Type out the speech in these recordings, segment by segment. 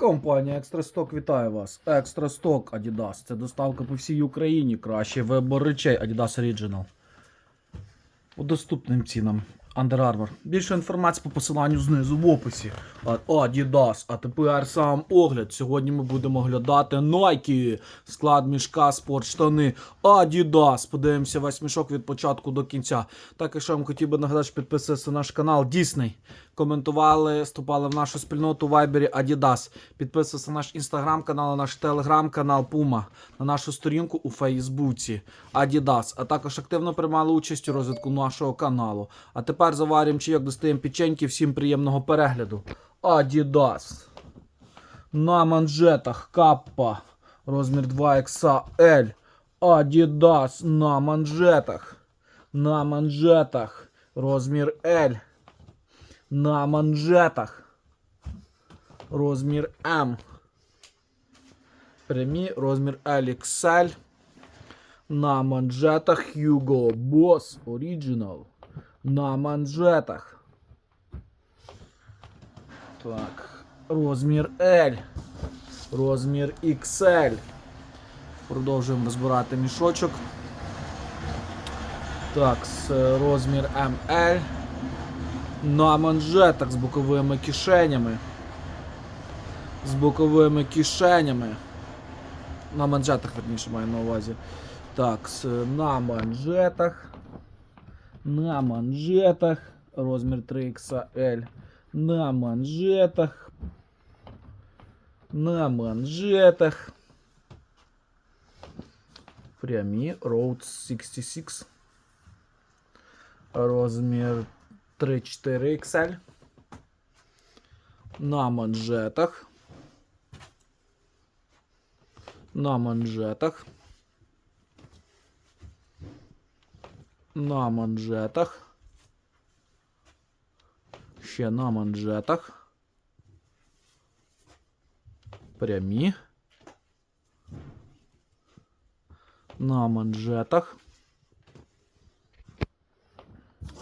Компанія Екстрасток вітає вас. Екстрасток Adidas. Це доставка по всій Україні. Кращий вибор речей Adidas Original. По доступним цінам. Under Armour. Більше інформації по посиланню знизу в описі. Adidas. А тепер сам огляд. Сьогодні ми будемо оглядати Nike. Склад мішка, спортштани. Adidas. Подивимося весь мішок від початку до кінця. Так, і що я вам хотів би нагадати, що підписуватися на наш канал Disney. Коментували, вступали в нашу спільноту в Viber Adidas. Підписувався на наш інстаграм канал, на наш телеграм канал Puma, на нашу сторінку у Фейсбуці Adidas, а також активно приймали участь у розвитку нашого каналу. А тепер заварюємо чайок, достаємо печеньки. Всім приємного перегляду. Adidas. На манжетах каппа. Розмір 2XL. Adidas на манжетах. На манжетах. Розмір L. На манжетах. Розмір М. Прямі розмір LXL. На манжетах Hugo Boss Original. На манжетах. Так. Розмір L. Розмір XL. Продовжуємо розбирати мішочок. Так, розмір ML. На манжетах з боковими кишенями. З боковими кишенями. На манжетах, верніше, маю на увазі. Так, на манжетах. На манжетах. Розмір 3XL. На манжетах. На манжетах. Прямі Road 66. Розмір 3-4 XL. На манжетах. На манжетах. На манжетах. Ще на манжетах. Прямі. На манжетах.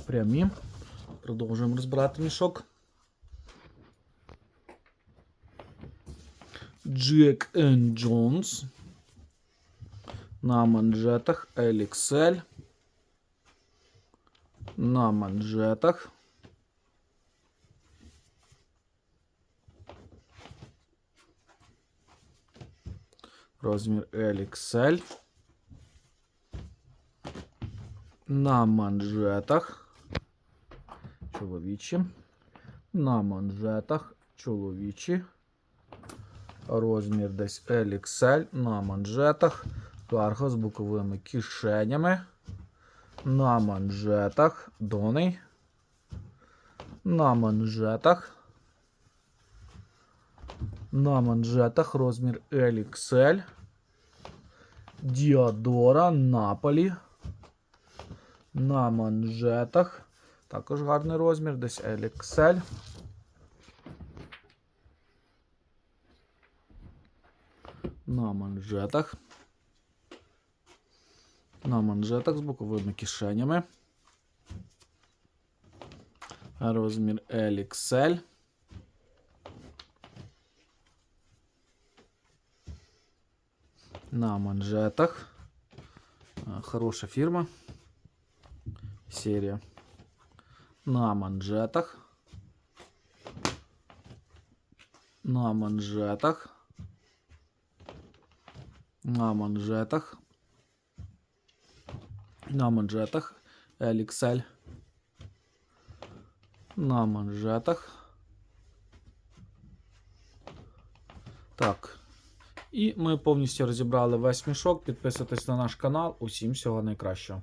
Прямі. Продовжуємо розбирати мішок. Jack and Jones. На манжетах LXL. На манжетах. Розмір LXL. На манжетах. Чоловічі. На манжетах. Чоловічі. Розмір десь LXL. На манжетах. Карго з боковими кишенями. На манжетах. Доний. На манжетах. На манжетах розмір LXL. Діадора Наполі. На манжетах. Також гарний розмір, десь LXL. На манжетах. На манжетах з боковими кишенями. Розмір LXL. На манжетах. А, Хороша фірма. Серія. На манжетах. На манжетах. На манжетах. На манжетах. LXL. На манжетах. Так. І ми повністю розібрали весь мішок. Підписуйтесь на наш канал. Усім всього найкращого.